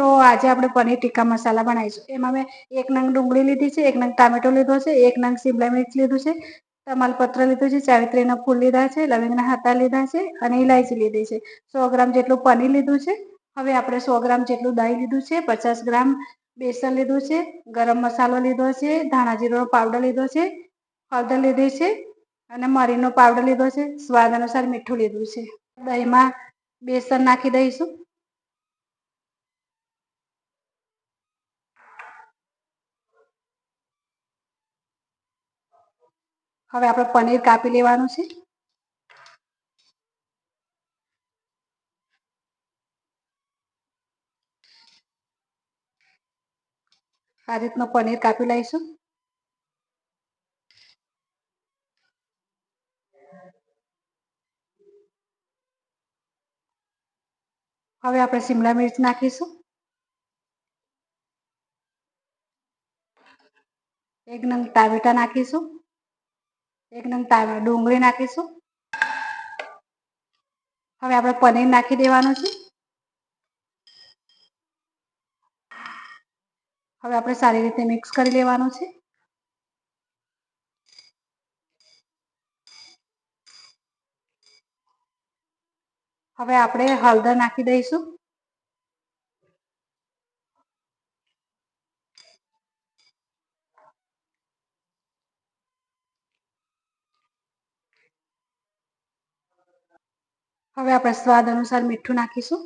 મિત્રો, આજે આપણે પનીર ટીક્કા મસાલા બનાવીશું. એમાં મેં એક નંગ ડુંગળી લીધી છે, એક નંગ ટામેટો લીધો છે, એક નંગ શિમલા મિર્ચ લીધું છે, તમાલપત્ર લીધું છે ચાવિત્રીના ફૂલ લીધા છે, લવિંગના હતા લીધા છે અને ઇલાયચી લીધી છે. સો ગ્રામ જેટલું પનીર લીધું છે. હવે આપણે સો ગ્રામ જેટલું દહીં લીધું છે, પચાસ ગ્રામ બેસન લીધું છે, ગરમ મસાલો લીધો છે, ધાણા જીરોનો પાવડર લીધો છે, હળદર લીધી છે અને મરીનો પાવડર લીધો છે. સ્વાદ અનુસાર મીઠું લીધું છે. દહીંમાં બેસન નાખી દઈશું. હવે આપણે પનીર કાપી લેવાનું છે. આ રીતનું પનીર કાપી લઈશું. હવે આપણે શિમલા મિર્ચ નાખીશું. એક નંગ ટામેટા નાખીશું. એક નંગ ડુંગળી નાખીશું. હવે આપણે પનીર નાખી દેવાનું છે. હવે આપણે સારી રીતે મિક્સ કરી લેવાનું છે. હવે આપણે હળદર નાખી દઈશું. હવે આપણે સ્વાદ અનુસાર મીઠું નાખીશું.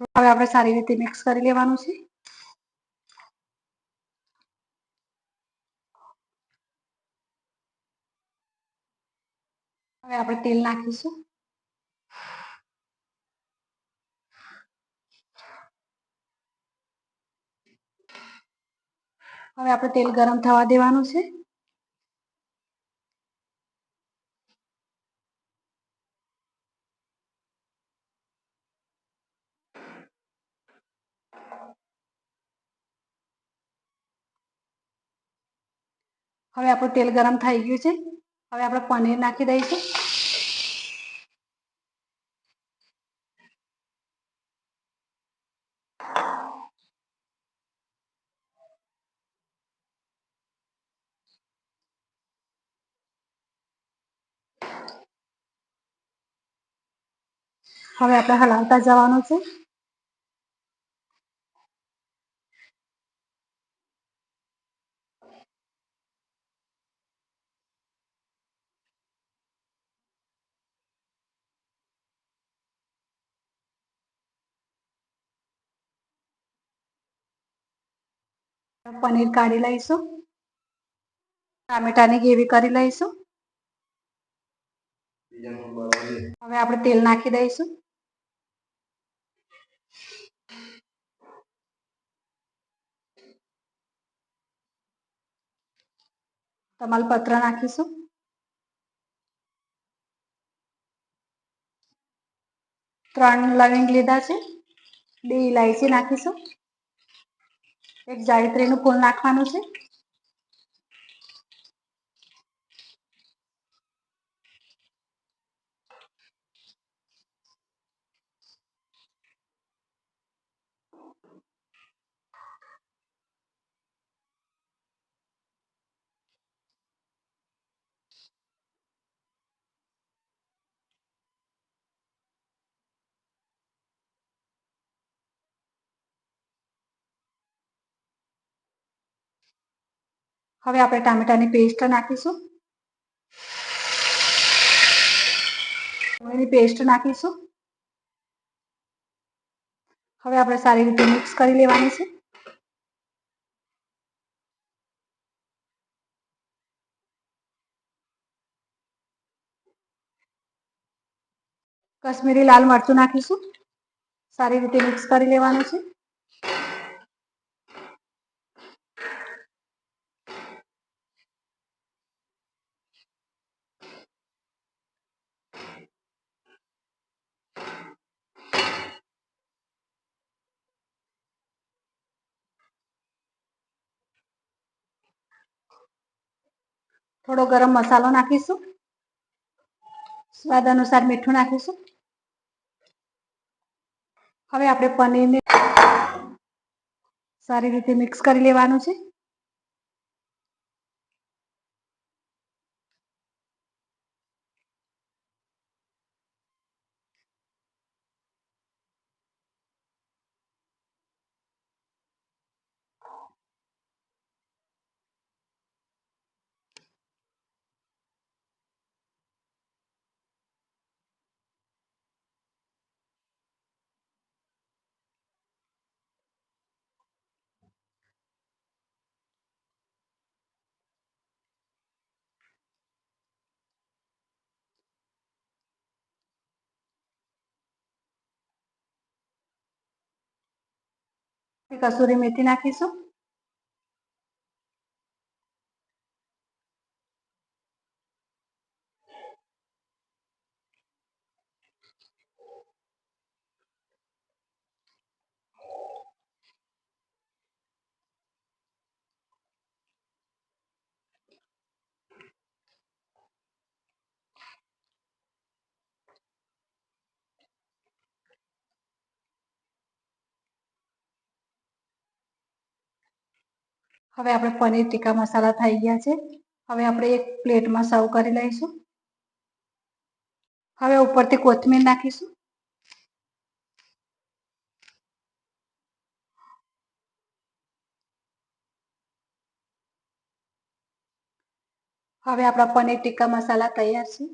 તો હવે આપણે સારી રીતે મિક્સ કરી લેવાનું છે. હવે આપણે તેલ નાખીશું. હવે આપણે તેલ ગરમ થવા દેવાનું છે. હવે આપણું તેલ ગરમ થઈ ગયું છે. હવે આપણે પનીર નાખી દઈશું. હવે આપણે હલાવતા જવાનું છે. પનીર કાઢી લઈશું. ટામેટાની ગ્રેવી કરી લઈશું. હવે આપણે તેલ નાખી દઈશું. તમાલપત્ર નાખીશું? ત્રણ લવિંગ લીધા છે. બે ઇલાયચી નાખીશું. એક જાયત્રીનું ફૂલ નાખવાનું છે. હવે આપણે ટામેટાની પેસ્ટ નાખીશું. એની પેસ્ટ નાખીશું. હવે આપણે સારી રીતે મિક્સ કરી લેવાની છે. કશ્મીરી લાલ મરચું નાખીશું. સારી રીતે મિક્સ કરી લેવાનું છે. થોડો ગરમ મસાલો નાખીશું. સ્વાદ અનુસાર મીઠું નાખીશું. હવે આપણે પનીરને સારી રીતે મિક્સ કરી લેવાનું છે. કસૂરી મેથી નાખીશું હવે આપણે પનીર ટીકા મસાલા થઈ ગયા છે. હવે આપણે એક પ્લેટમાં સર્વ કરી લઈશું. હવે ઉપરથી કોથમીર નાખીશું. હવે આપણા પનીર ટીકા મસાલા તૈયાર છે.